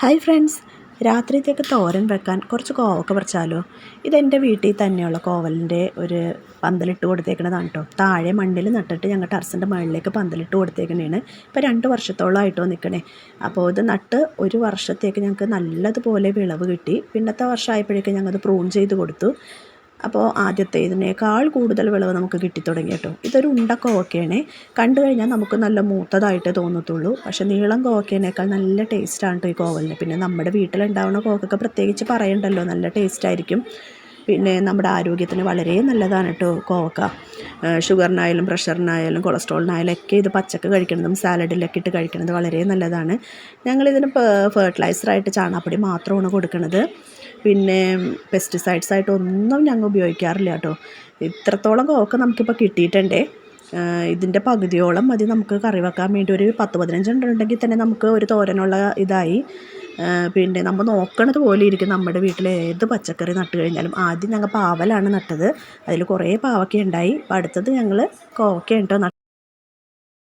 Hi friends. രാത്രിത്തേക്ക് തോരൻ വെക്കാൻ കുറച്ച് കോവക്ക പറിച്ചാലോ? ഇതെന്റെ വീട്ടിൽ തന്നെയുള്ള കോവലിന്റെ ഒരു പന്തലിട്ട് കൊടുത്തേക്കണതാണ് കേട്ടോ താഴെ മണ്ണിൽ നട്ടിട്ട് ഞങ്ങൾ ടെറസിന്റെ മുകളിലേക്ക് പന്തലിട്ട് കൊടുത്തേക്കണേണ്. ഇപ്പോൾ രണ്ട് വർഷത്തോളമായിട്ടോ നിൽക്കണേ അപ്പോൾ ഇത് നട്ട് ഒരു വർഷത്തേക്ക് ഞങ്ങൾക്ക് നല്ലതുപോലെ വിളവ് കിട്ടി. പിന്നത്തെ വർഷമായപ്പോഴേക്കും ഞങ്ങളത് പ്രൂൺ ചെയ്ത് കൊടുത്തു. അപ്പോൾ ആദ്യത്തെ ഇതിനേക്കാൾ കൂടുതൽ വിളവ് നമുക്ക് കിട്ടിത്തുടങ്ങി കേട്ടോ. ഇതൊരു ഉണ്ട കോവക്കയാണ് കണ്ടു കഴിഞ്ഞാൽ നമുക്ക് നല്ല മൂത്തതായിട്ട് തോന്നത്തുള്ളൂ. പക്ഷെ നീളം കോവക്കേനേക്കാൾ നല്ല ടേസ്റ്റാണ് കേട്ടോ ഈ കോവലിന്. പിന്നെ നമ്മുടെ വീട്ടിലുണ്ടാവുന്ന കോവക്കൊക്കെ പ്രത്യേകിച്ച് പറയണ്ടല്ലോ നല്ല ടേസ്റ്റായിരിക്കും പിന്നെ നമ്മുടെ ആരോഗ്യത്തിന് വളരെ നല്ലതാണ് കേട്ടോ കോവക്ക. ഷുഗറിനായാലും പ്രഷറിനായാലും കൊളസ്ട്രോളിനായാലും ഒക്കെ ഇത് പച്ചക്ക് കഴിക്കുന്നതും സാലഡിലൊക്കെ ഇട്ട് കഴിക്കുന്നത് വളരെ നല്ലതാണ്. ഞങ്ങളിതിന് ഫെർട്ടിലൈസറായിട്ട് ചാണാപ്പൊടി മാത്രമാണ് കൊടുക്കുന്നത്. പിന്നെ പെസ്റ്റിസൈഡ്സ് ആയിട്ട് ഒന്നും ഞങ്ങൾ ഉപയോഗിക്കാറില്ല കേട്ടോ. ഇത്രത്തോളം കോവക്ക നമുക്കിപ്പോൾ കിട്ടിയിട്ടുണ്ടേ. ഇതിന്റെ പകുതിയോളം മതി നമുക്ക് കറി വെക്കാൻ വേണ്ടി. ഒരു പത്ത് പതിനഞ്ചെണ്ണം ഉണ്ടെങ്കിൽ തന്നെ നമുക്ക് ഒരു തോരനുള്ള ഇതായി. പിന്നെ നമ്മൾ നോക്കണത് പോലെ ഇരിക്കും നമ്മുടെ വീട്ടിൽ ഏത് പച്ചക്കറി നട്ട് കഴിഞ്ഞാലും. ആദ്യം ഞങ്ങൾ പാവലാണ് നട്ടത്. അതിൽ കുറേ പാവയ്ക്ക ഉണ്ടായി. അടുത്തത് ഞങ്ങൾ കോവയ്ക്ക കേട്ടോ